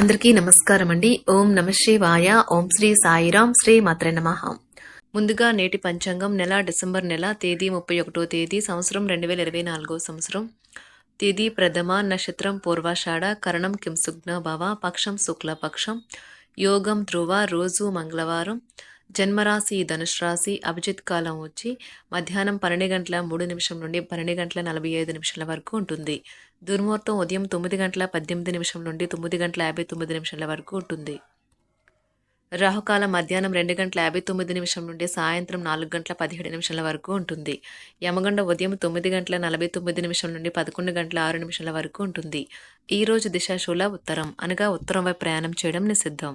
అందరికీ నమస్కారం అండి ఓం నమ శివాయ. ఓం శ్రీ సాయిరాం. శ్రీ మాత్రే నమ. ముందుగా నేటి పంచాంగం నెల డిసెంబర్ నెల తేదీ ముప్పై ఒకటో తేదీ సంవత్సరం రెండు వేల ఇరవై నాలుగో సంవత్సరం. తేదీ ప్రథమ నక్షత్రం పూర్వాషాఢ కరణం కింసుగ్న భవ పక్షం శుక్ల పక్షం యోగం ధ్రువ రోజు మంగళవారం జన్మరాశి ధనుష్ రాశి అభిజిత్ కాలం వచ్చి మధ్యాహ్నం పన్నెండు గంటల మూడు నిమిషం నుండి పన్నెండు గంటల నలభై ఐదు నిమిషాల వరకు ఉంటుంది. దుర్ముహూర్తం ఉదయం తొమ్మిది గంటల పద్దెనిమిది నిమిషం నుండి తొమ్మిది గంటల యాభై తొమ్మిది నిమిషాల వరకు ఉంటుంది. రాహుకాలం మధ్యాహ్నం రెండు గంటల యాభై తొమ్మిది నిమిషం నుండి సాయంత్రం నాలుగు గంటల పదిహేడు నిమిషాల వరకు ఉంటుంది. యమగండ ఉదయం తొమ్మిది గంటల నలభై తొమ్మిది నిమిషం నుండి పదకొండు గంటల ఆరు నిమిషాల వరకు ఉంటుంది. ఈ రోజు దిశాశూల ఉత్తరం అనగా ఉత్తరం వైపు ప్రయాణం చేయడం నిషిద్ధం.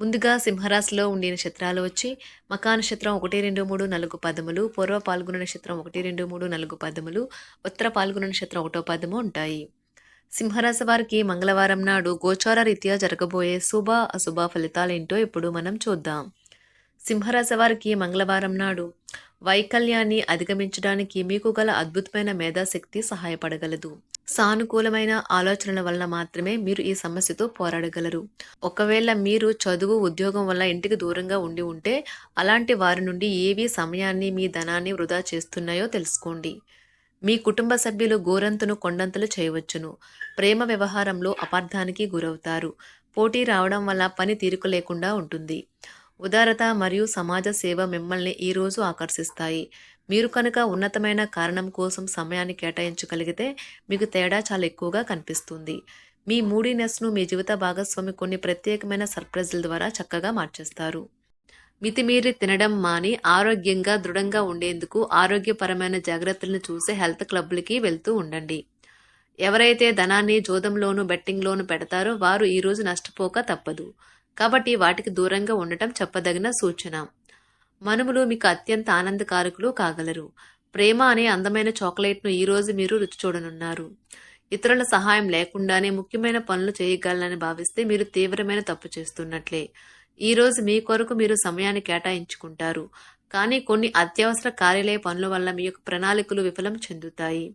ముందుగా సింహరాశిలో ఉండే నక్షత్రాలు వచ్చి మకా నక్షత్రం ఒకటి రెండు మూడు నాలుగు పదములు పూర్వ పాల్గొన నక్షత్రం ఒకటి రెండు మూడు నాలుగు పదములు ఉత్తర పాల్గొన నక్షత్రం ఒకటో పదము ఉంటాయి. సింహరాశి వారికి మంగళవారం నాడు గోచార రీత్యా జరగబోయే శుభ అశుభ ఫలితాలేంటో ఇప్పుడు మనం చూద్దాం. సింహరాశి వారికి మంగళవారం నాడు వైకల్యాన్ని అధిగమించడానికి మీకు గల అద్భుతమైన మేధాశక్తి సహాయపడగలదు. సానుకూలమైన ఆలోచనల వల్ల మాత్రమే మీరు ఈ సమస్యతో పోరాడగలరు. ఒకవేళ మీరు చదువు ఉద్యోగం వల్ల ఇంటికి దూరంగా ఉండి ఉంటే అలాంటి వారి నుండి ఏవి సమయాన్ని మీ ధనాన్ని వృధా చేస్తున్నాయో తెలుసుకోండి. మీ కుటుంబ సభ్యులు గోరంతును కొండంతలు చేయవచ్చును. ప్రేమ వ్యవహారంలో అపార్థానికి గురవుతారు. పోటీ రావడం వల్ల పని తీరుకు లేకుండా ఉంటుంది. ఉదారత మరియు సమాజ సేవ మిమ్మల్ని ఈరోజు ఆకర్షిస్తాయి. మీరు కనుక ఉన్నతమైన కారణం కోసం సమయాన్ని కేటాయించగలిగితే మీకు తేడా చాలా ఎక్కువగా కనిపిస్తుంది. మీ మూడీనెస్ను మీ జీవిత భాగస్వామి కొన్ని ప్రత్యేకమైన సర్ప్రైజుల ద్వారా చక్కగా మార్చేస్తారు. మితిమీరి తినడం మాని ఆరోగ్యంగా దృఢంగా ఉండేందుకు ఆరోగ్యపరమైన జాగ్రత్తలను చూసే హెల్త్ క్లబ్లకి వెళ్తూ ఉండండి. ఎవరైతే ధనాన్ని జోదంలోను బెట్టింగ్లోను పెడతారో వారు ఈరోజు నష్టపోక తప్పదు. కాబట్టి వాటికి దూరంగా ఉండటం చెప్పదగిన సూచన. మనుములు మీకు అత్యంత ఆనందకారకులు కాగలరు. ప్రేమ అనే అందమైన చాక్లెట్ను ఈరోజు మీరు రుచి చూడనున్నారు. ఇతరుల సహాయం లేకుండానే ముఖ్యమైన పనులు చేయగలనని భావిస్తే మీరు తీవ్రమైన తప్పు చేస్తున్నట్లే. ఈరోజు మీ కొరకు మీరు సమయాన్ని కేటాయించుకుంటారు. కానీ కొన్ని అత్యవసర కార్యాలయ పనుల వల్ల మీ యొక్క ప్రణాళికలు విఫలం చెందుతాయి.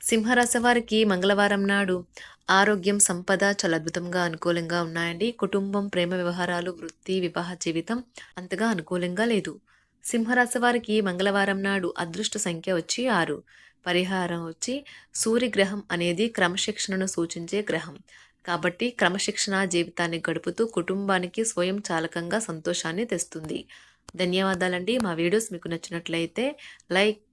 సింహరాశి వారికి మంగళవారం నాడు ఆరోగ్యం సంపద చాలా అద్భుతంగా అనుకూలంగా ఉన్నాయండి. కుటుంబం ప్రేమ వ్యవహారాలు వృత్తి వివాహ జీవితం అంతగా అనుకూలంగా లేదు. సింహరాశి వారికి మంగళవారం నాడు అదృష్ట సంఖ్య వచ్చి ఆరు. పరిహారం వచ్చి సూర్యగ్రహం అనేది క్రమశిక్షణను సూచించే గ్రహం. కాబట్టి క్రమశిక్షణ జీవితాన్ని గడుపుతూ కుటుంబానికి స్వయం చాలకంగా సంతోషాన్ని తెస్తుంది. ధన్యవాదాలండి. మా వీడియోస్ మీకు నచ్చినట్లయితే లైక్